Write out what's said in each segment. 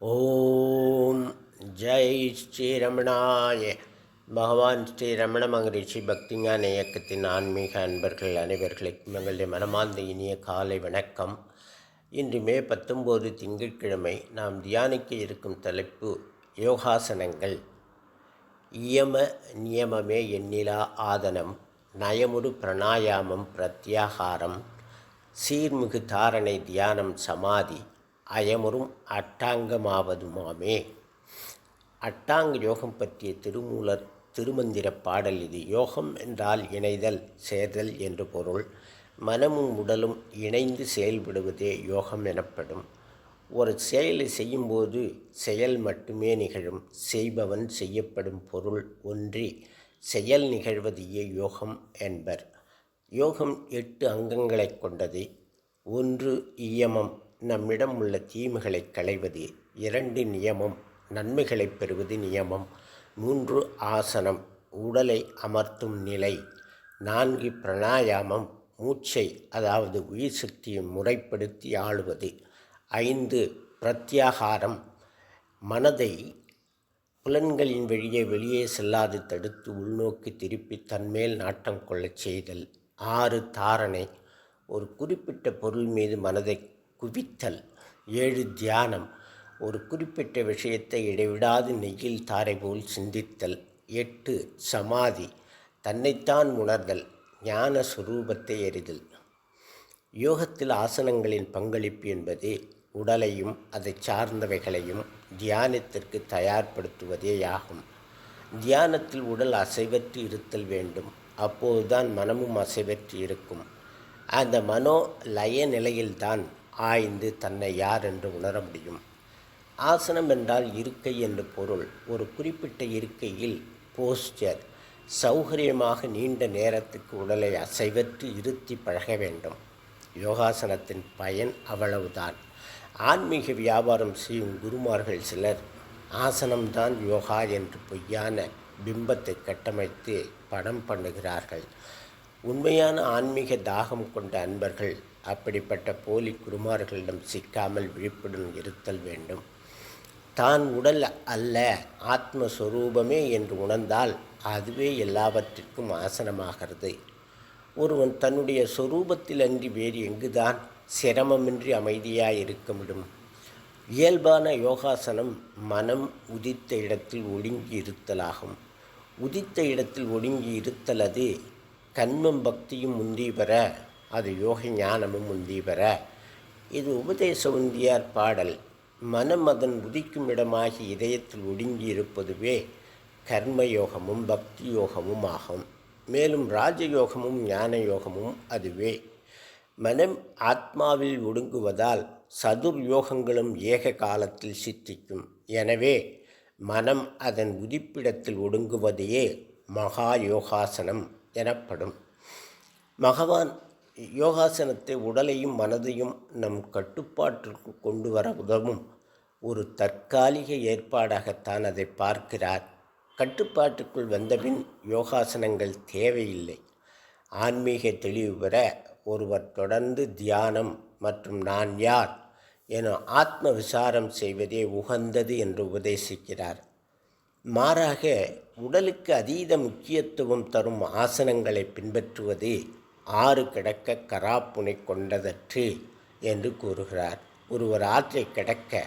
ஓம் ஜெய் ஸ்ரீரமணாய. பகவான் ஸ்ரீ ரமண மகரிஷி பக்திஞான இயக்கத்தின் ஆன்மீக அன்பர்கள் அனைவர்களுக்கும் எங்களுடைய மனமார்ந்த இனிய காலை வணக்கம். இன்று மே பத்தொம்போது திங்கட்கிழமை நாம் தியானிக்க இருக்கும் தலைப்பு யோகாசனங்கள். இயம நியமமே எண்ணிலா ஆதனம் நயமுறு பிரணாயாமம் பிரத்யாகாரம் சீர்மிகு தாரணை தியானம் சமாதி அயமுறும் அட்டாங்கமாவதுமாமே. அட்டாங்க யோகம் பற்றிய திருமூலர் திருமந்திர பாடல் இது. யோகம் என்றால் இணைதல் சேர்தல் என்று பொருள். மனமும் உடலும் இணைந்து செயல்படுவதே யோகம் எனப்படும். ஒரு செயலை செய்யும்போது செயல் மட்டுமே நிகழும். செய்பவன் செய்யப்படும் பொருள் ஒன்றி செயல் நிகழ்வதையே யோகம் என்பர். யோகம் எட்டு அங்கங்களைக் கொண்டது. ஒன்று இயமம் நம்மிடம் உள்ள தீமைகளை களைவது இரண்டு நியமம் நன்மைகளை பெறுவது நியமம். மூன்று ஆசனம் உடலை அமர்த்தும் நிலை. நான்கு பிரணாயாமம் மூச்சை அதாவது உயிர் சக்தியை முறைப்படுத்தி ஆளுவது. ஐந்து பிரத்யாகாரம் மனதை புலன்களின் வழியே வெளியே செல்லாது தடுத்து உள்நோக்கி திருப்பி தன்மேல் நாட்டம் கொள்ளச் செய்தல். ஆறு தாரணை ஒரு குறிப்பிட்ட பொருள் மீது மனதை குவித்தல் ஏழு தியானம். ஒரு குறிப்பிட்ட விஷயத்தை இடைவிடாது நெய்யில் தாரை போல் சிந்தித்தல். எட்டு சமாதி தன்னைத்தான் உணர்தல் ஞான சுரூபத்தை எறிதல். யோகத்தில் ஆசனங்களின் பங்களிப்பு என்பது உடலையும் அதை சார்ந்தவைகளையும் தியானத்திற்கு தயார்படுத்துவதேயாகும் தியானத்தில் உடல் அசைவற்று இருத்தல் வேண்டும். அப்போதுதான் மனமும் அசைவற்று இருக்கும். அந்த மனோ லய நிலையில்தான் ஆய்ந்து தன்னை யார் என்று உணர முடியும். ஆசனம் என்றால் இருக்கை என்று பொருள். ஒரு குறிப்பிட்ட இருக்கையில் போஸ்டர் சௌகரியமாக நீண்ட நேரத்துக்கு உடலை அசைவற்று இருத்தி பழக வேண்டும். யோகாசனத்தின் பயன் அவ்வளவுதான். ஆன்மீக வியாபாரம் செய்யும் குருமார்கள் சிலர் ஆசனம்தான் யோகா என்று பொய்யான பிம்பத்தை கட்டமைத்து படம் பண்ணுகிறார்கள். உண்மையான ஆன்மீக தாகம் கொண்ட அன்பர்கள் அப்படிப்பட்ட போலி குருமார்களிடம் சிக்காமல் விழிப்புடன் இருத்தல் வேண்டும். தான் உடல் அல்ல ஆத்மஸ்வரூபமே என்று உணர்ந்தால் அதுவே எல்லாவற்றிற்கும் ஆசனமாகிறது. ஒருவன் தன்னுடைய சொரூபத்தில் அன்றி வேறு எங்குதான் சிரமமின்றி அமைதியாக இருக்க முடியும் இயல்பான யோகாசனம் மனம் உதித்த இடத்தில் ஒடுங்கி இருத்தலாகும். உதித்த இடத்தில் ஒடுங்கி இருத்தல் அது கண்மம் பக்தியும் முந்தி பெற அது யோக ஞானமும் முந்தி பெற. இது உபதேச உந்தியார் பாடல். மனம் அதன் உதிக்கும் இடமாகி இதயத்தில் ஒடுங்கி இருப்பதுவே கர்மயோகமும் பக்தி யோகமும் ஆகும். மேலும் ராஜயோகமும் ஞான யோகமும் அதுவே. மனம் ஆத்மாவில் ஒடுங்குவதால் சதுர் யோகங்களும் ஏக காலத்தில் சித்திக்கும். எனவே மனம் அதன் உதிப்பிடத்தில் ஒடுங்குவதையே மகா யோகாசனம். எனப்படும். பகவான் யோகாசனத்தை உடலையும் மனதையும் நம் கட்டுப்பாட்டிற்கு கொண்டு வர உதவும் ஒரு தற்காலிக ஏற்பாடாகத்தான் அதை பார்க்கிறார். கட்டுப்பாட்டுக்குள் வந்தபின் யோகாசனங்கள் தேவையில்லை. ஆன்மீக தெளிவு பெற ஒருவர் தொடர்ந்து தியானம் மற்றும் நான் யார் என ஆத்ம விசாரம் செய்வதே உகந்தது என்று உபதேசிக்கிறார். மாறாக உடலுக்கு அதீத முக்கியத்துவம் தரும் ஆசனங்களை பின்பற்றுவது ஆறு கிடக்க கராப்புனை கொண்டதற்று என்று கூறுகிறார். ஒருவர் ஆற்றை கிடக்க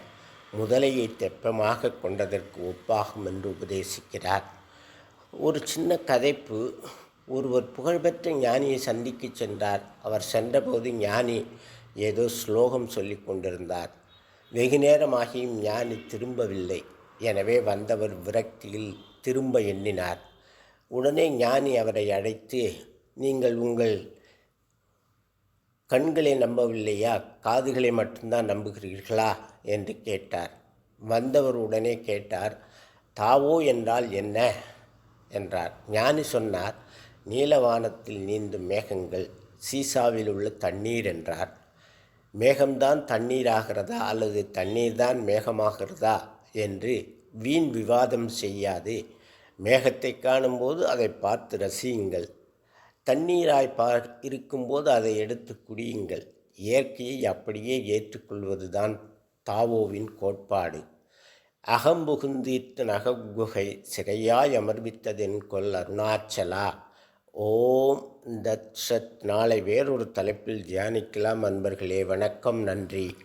முதலையை தெப்பமாக கொண்டதற்கு ஒப்பாகும் என்று உபதேசிக்கிறார். ஒரு சின்ன கதைப்பு. ஒருவர் புகழ்பெற்ற ஞானியை சந்திக்க சென்றார். அவர் சென்றபோது ஞானி ஏதோ ஸ்லோகம் சொல்லி கொண்டிருந்தார். வெகு நேரமாகியும் ஞானி திரும்பவில்லை. எனவே வந்தவர் விரக்தியில் திரும்ப எண்ணினார். உடனே ஞானி அவரை அழைத்து நீங்கள் உங்கள் கண்களை நம்பவில்லையா? காதுகளை மட்டும்தான் நம்புகிறீர்களா? என்று கேட்டார். வந்தவர் உடனே கேட்டார் தாவோ என்றால் என்ன? என்றார். ஞானி சொன்னார் நீலவானத்தில் நீந்தும் மேகங்கள் சீசாவில் உள்ள தண்ணீர் என்றார். மேகம்தான் தண்ணீராகிறதா அல்லது தண்ணீர்தான் மேகமாகிறதா? என்று வீண் விவாதம் செய்யாது. மேகத்தை காணும்போது அதை பார்த்து ரசியுங்கள். தண்ணீராய் பார் இருக்கும்போது அதை எடுத்து குடியுங்கள். இயற்கையை அப்படியே ஏற்றுக்கொள்வதுதான் தாவோவின் கோட்பாடு. அகம்புகுந்தீர்த்த நககுகை சிறையாய் அமர்வித்ததென் கொல் அருணாச்சலா. ஓம் தத் சத் நாளை வேறொரு தலைப்பில் தியானிக்கலாம் அன்பர்களே. வணக்கம். நன்றி.